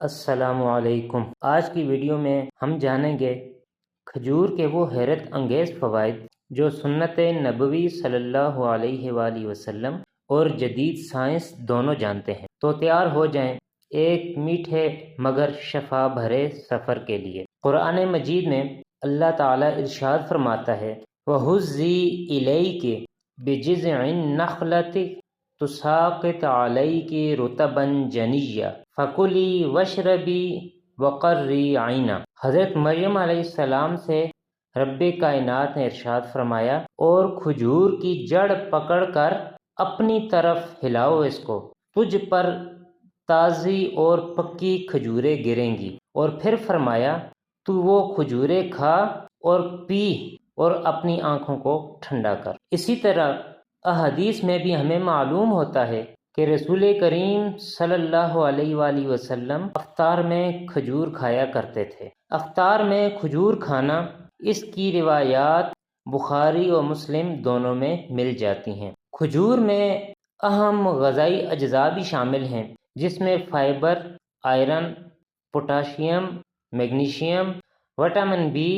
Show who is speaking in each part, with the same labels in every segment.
Speaker 1: السلام علیکم۔ آج کی ویڈیو میں ہم جانیں گے کھجور کے وہ حیرت انگیز فوائد جو سنت نبوی صلی اللہ علیہ وآلہ وسلم اور جدید سائنس دونوں جانتے ہیں۔ تو تیار ہو جائیں ایک میٹھے مگر شفا بھرے سفر کے لیے۔ قرآن مجید میں اللہ تعالیٰ ارشاد فرماتا ہے وَحُزِّي إِلَيْكِ بِجِزْعِ النَّخْلَةِ تساقط علیکی رتبا جنیہ فکلی وشربی وقرری عینہ حضرت مریم علیہ السلام سے رب کائنات نے ارشاد فرمایا، اور کھجور کی جڑ پکڑ کر اپنی طرف ہلاؤ اس کو، تجھ پر تازی اور پکی کھجوریں گریں گی۔ اور پھر فرمایا، تو وہ کھجوریں کھا اور پی اور اپنی آنکھوں کو ٹھنڈا کر۔ اسی طرح احادیث میں بھی ہمیں معلوم ہوتا ہے کہ رسول کریم صلی اللہ علیہ وآلہ وسلم افطار میں کھجور کھایا کرتے تھے۔ افطار میں کھجور کھانا اس کی روایات بخاری و مسلم دونوں میں مل جاتی ہیں۔ کھجور میں اہم غذائی اجزاء بھی شامل ہیں، جس میں fibre, iron, potassium, magnesium, vitamin B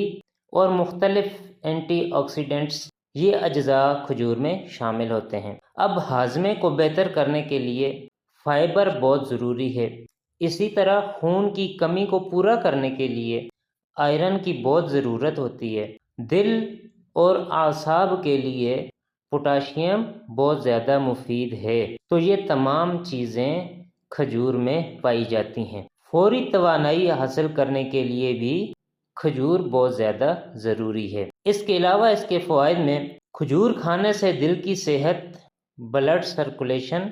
Speaker 1: اور مختلف اینٹی آکسیڈنٹس یہ اجزاء کھجور میں شامل ہوتے ہیں۔ اب ہاضمے کو بہتر کرنے کے لیے فائبر بہت ضروری ہے۔ اسی طرح خون کی کمی کو پورا کرنے کے لیے آئرن کی بہت ضرورت ہوتی ہے۔ دل اور اعصاب کے لیے پوٹاشیم بہت زیادہ مفید ہے۔ تو یہ تمام چیزیں کھجور میں پائی جاتی ہیں۔ فوری توانائی حاصل کرنے کے لیے بھی کھجور بہت زیادہ ضروری ہے۔ اس کے علاوہ اس کے فوائد میں کھجور کھانے سے دل کی صحت بلڈ سرکولیشن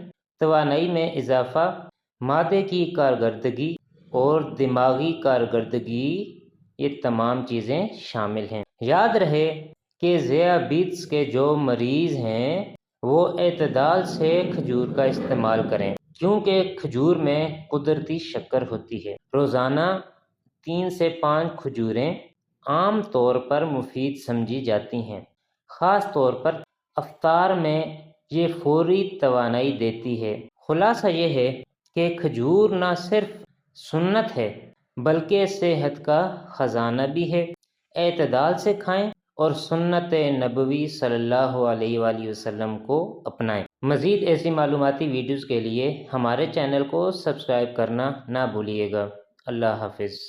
Speaker 1: توانائی میں اضافہ، مادے کی کارکردگی اور دماغی کارکردگی، یہ تمام چیزیں شامل ہیں۔ یاد رہے کہ ذیابیطس کے جو مریض ہیں، وہ اعتدال سے کھجور کا استعمال کریں، کیونکہ کھجور میں قدرتی شکر ہوتی ہے۔ روزانہ تین سے پانچ کھجوریں عام طور پر مفید سمجھی جاتی ہیں۔ خاص طور پر افطار میں یہ فوری توانائی دیتی ہے۔ خلاصہ یہ ہے کہ کھجور نہ صرف سنت ہے، بلکہ صحت کا خزانہ بھی ہے۔ اعتدال سے کھائیں اور سنت نبوی صلی اللہ علیہ وآلہ وسلم کو اپنائیں۔ مزید ایسی معلوماتی ویڈیوز کے لیے ہمارے چینل کو سبسکرائب کرنا نہ بھولیے گا۔ اللہ حافظ۔